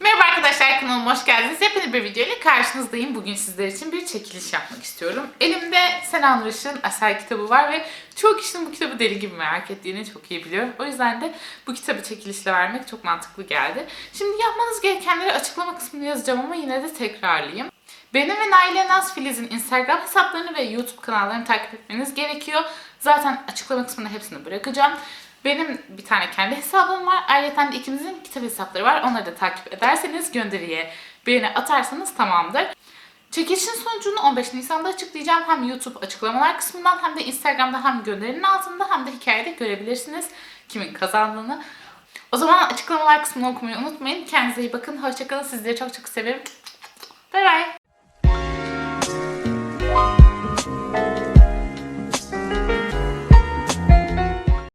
Merhaba arkadaşlar kanalıma hoş geldiniz. Yepyeni bir video ile karşınızdayım. Bugün sizler için bir çekiliş yapmak istiyorum. Elimde Senan Nuriş'in Eser kitabı var ve çoğu kişinin bu kitabı deli gibi merak ettiğini çok iyi biliyorum. O yüzden de bu kitabı çekilişle vermek çok mantıklı geldi. Şimdi yapmanız gerekenleri açıklama kısmında yazacağım ama yine de tekrarlayayım. Benim ve Naile Naz Filiz'in Instagram hesaplarını ve YouTube kanallarını takip etmeniz gerekiyor. Zaten açıklama kısmına hepsini bırakacağım. Benim bir tane kendi hesabım var. Ayrıca de ikimizin kitap hesapları var. Onları da takip ederseniz gönderiye beğeni atarsanız tamamdır. Çekilişin sonucunu 15 Nisan'da açıklayacağım. Hem YouTube açıklamalar kısmından hem de Instagram'da hem gönderinin altında hem de hikayede görebilirsiniz kimin kazandığını. O zaman açıklamalar kısmını okumayı unutmayın. Kendinize iyi bakın. Hoşçakalın. Sizleri çok çok severim.